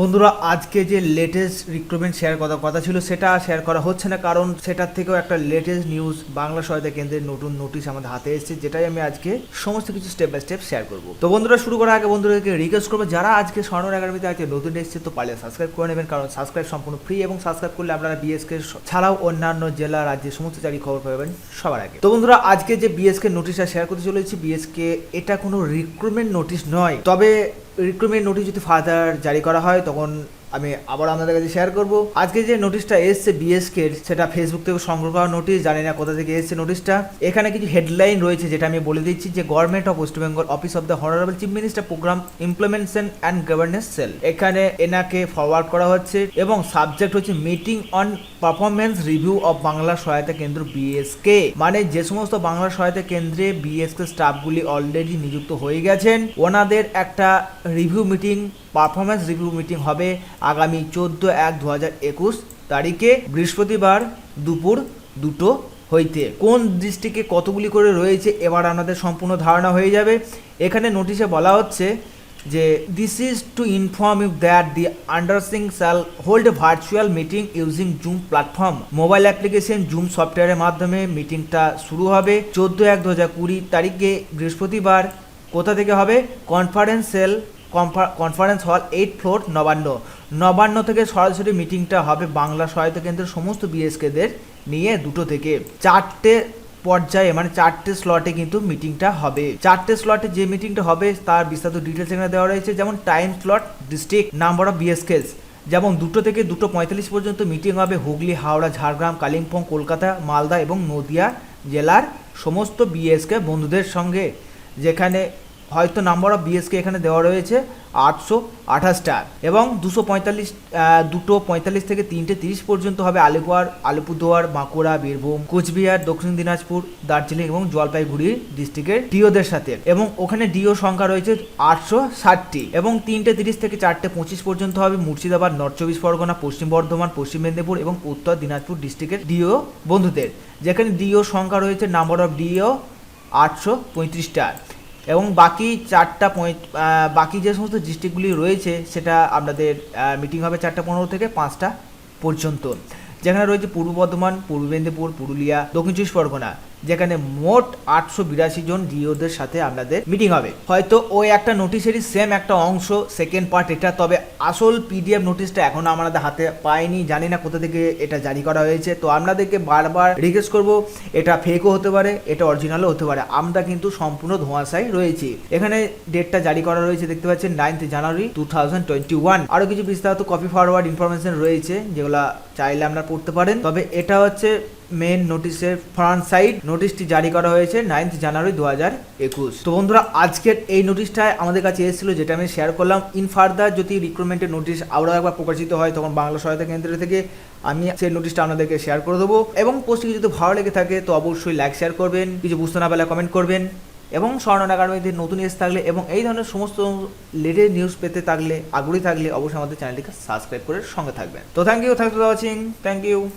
বন্ধুরা, আজকে যে লেটেস্ট রিক্রুটমেন্ট শেয়ার করার কথা ছিল, সেটা শেয়ার করা হচ্ছে না, কারণ সেটার থেকেও একটা লেটেস্ট নিউজ বাংলা সহায়তা কেন্দ্রের নতুন নোটিশ আমাদের হাতে এসেছে, যেটাই আমি আজকে সমস্ত কিছু স্টেপ বাই স্টেপ শেয়ার করব। তো বন্ধুরা, শুরু করার আগে বন্ধুদেরকে রিকোয়েস্ট করব, যারা আজকে স্বর্ণ একাডেমিতে আজকে নতুন এসেছে, তো পারলে সাবস্ক্রাইব করে নেবেন, কারণ সাবস্ক্রাইব সম্পূর্ণ ফ্রি এবং সাবস্ক্রাইব করলে আপনারা বিএসকে ছাড়াও অন্যান্য জেলা, রাজ্যে সমস্ত চাকরি খবর পাবেন সবার আগে। তো বন্ধুরা, আজকে যে বিএসকে নোটিশটা শেয়ার করতে চলেছি বিএসকে এটা কোনো রিক্রুটমেন্ট নোটিশ নয়, তবে রিক্রুটমেন্ট নোটিশ যদি ফার্দার জারি করা হয় তখন আমি আবার আপনাদের কাছে শেয়ার করব। আজকে যে নোটিশটা এসছে বিএসকে সেটা ফেসবুক থেকে সংগ্রহ করা নোটিশ জানি না কোথা থেকে এসছে নোটিশটা এখানে কিছু হেডলাইন রয়েছে যেটা আমি বলে দিচ্ছি যে government of west Bengal office of the honourable chief minister programme implementation and governance cell এখানে এনাকে ফরওয়ার্ড করা হচ্ছে এবং সাবজেক্ট হচ্ছে meeting on performance review of Bangla Sahayata Kendra BSK মানে যে সমস্ত বাংলা সহায়তা কেন্দ্রে বিএসকে স্টাফগুলি অলরেডি নিযুক্ত হয়ে গেছেন, ওনাদের একটা review meeting performance review meeting হবে। আগামী চোদ্দ এক দু হাজার একুশ তারিখে বৃহস্পতিবার দুপুর দুটো হইতে। কোন ডিস্ট্রিক্টে কতগুলি করে রয়েছে, এবার আমাদের সম্পূর্ণ ধারণা হয়ে যাবে। এখানে নোটিশে বলা হচ্ছে যে this is to inform you that the undersigned shall hold virtual meeting using Zoom platform mobile application Zoom সফটওয়্যারের মাধ্যমে মিটিংটা শুরু হবে। চোদ্দ এক দু হাজার কুড়ি তারিখে বৃহস্পতিবার কোথা থেকে হবে? Conference cell conference hall eight floor Nabanna. Nabanna থেকে সরাসরি মিটিংটা হবে বাংলা সহায়তা কেন্দ্রের সমস্ত বিএসকেদের নিয়ে দুটো থেকে। চারটে পর্যায়ে মানে চারটে স্লটে কিন্তু মিটিংটা হবে। চারটে স্লটে যে মিটিংটা হবে, তার বিস্তারিত ডিটেলস এখানে দেওয়া রয়েছে, যেমন time slot district number of BSKs যেমন দুটো থেকে দুটো পঁয়তাল্লিশ পর্যন্ত মিটিং হবে হুগলি, হাওড়া, ঝাড়গ্রাম, কালিম্পং, কলকাতা, মালদা এবং নদিয়া জেলার সমস্ত বিএসকে বন্ধুদের সঙ্গে। যেখানে হয়তো নাম্বার অফ বিএসকে এখানে দেওয়া রয়েছে আটশো আঠাশটা এবং দুশো পঁয়তাল্লিশ দুটো পঁয়তাল্লিশ থেকে তিনটে তিরিশ পর্যন্ত হবে আলিপুর আলিপুরদুয়ার, বাঁকুড়া, বীরভূম, কোচবিহার, দক্ষিণ দিনাজপুর, দার্জিলিং এবং জলপাইগুড়ি ডিস্ট্রিক্টের ডিওদের সাথে এবং ওখানে ডিও সংখ্যা রয়েছে আটশো ষাটটি এবং তিনটে তিরিশ থেকে চারটে পঁচিশ পর্যন্ত হবে মুর্শিদাবাদ, নর্থ চব্বিশ পরগনা, পশ্চিম বর্ধমান, পশ্চিম মেদিনীপুর এবং উত্তর দিনাজপুর ডিস্ট্রিক্টের ডিও বন্ধুদের যেখানে ডিও সংখ্যা রয়েছে নাম্বার অফ ডিও আটশো পঁয়ত্রিশটা এবং বাকি চারটা বাকি যে সমস্ত ডিস্ট্রিক্টগুলি রয়েছে, সেটা আপনাদের মিটিং হবে চারটা পনেরো থেকে পাঁচটা পর্যন্ত। যেখানে রয়েছে পূর্ব বর্ধমান, পূর্ব মেদিনীপুর, পুরুলিয়া, দক্ষিণ চব্বিশ পরগনা। যেখানে মোট আটশো বিরাশি জন ডিওদের সাথে আপনাদের মিটিং হবে। হয়তো ওই একটা নোটিশেরই সেম একটা অংশ সেকেন্ড পার্ট এটা, তবে আসল পিডিএফ নোটিশটা এখনও আমাদের হাতে পাইনি, জানি না কোথা থেকে এটা জারি করা হয়েছে। তো আপনাদেরকে বারবার রিকোয়েস্ট করব, এটা ফেকও হতে পারে, এটা অরিজিনালও হতে পারে। আমরা কিন্তু সম্পূর্ণ ধোঁয়াশাই রয়েছি। এখানে ডেটটা জারি করা রয়েছে, দেখতে পাচ্ছেন ninth January two thousand twenty one আরও কিছু বিস্তারিত কপি ফরওয়ার্ড ইনফরমেশন রয়েছে, যেগুলা চাইলে আপনারা পড়তে পারেন। তবে এটা হচ্ছে মেন নোটিশের ফ্রন্ট সাইড নোটিশটি জারি করা হয়েছে নাইনথ জানুয়ারি দু হাজার একুশ। তো বন্ধুরা, আজকের এই নোটিশটায় আমাদের কাছে এসেছিল যেটা আমি শেয়ার করলাম ইন ফার্দার যদি রিক্রুটমেন্টের নোটিশ আরও একবার প্রকাশিত হয়, তখন বাংলা সহায়তা কেন্দ্র থেকে আমি সেই নোটিশটা আপনাদেরকে শেয়ার করে দেবো। এবং পোস্টটি যদি ভালো লেগে থাকে, তো অবশ্যই লাইক শেয়ার করবেন, কিছু বুঝতে না পারলে কমেন্ট করবেন, এবং স্বর্ণ একাডেমিতে নতুন এসে থাকলে এবং এই ধরনের সমস্ত লেটেস্ট নিউজ পেতে থাকলে, আগ্রহী থাকলে অবশ্যই আমাদের চ্যানেলটিকে সাবস্ক্রাইব করে সঙ্গে থাকবেন। তো thank you thank for watching thank you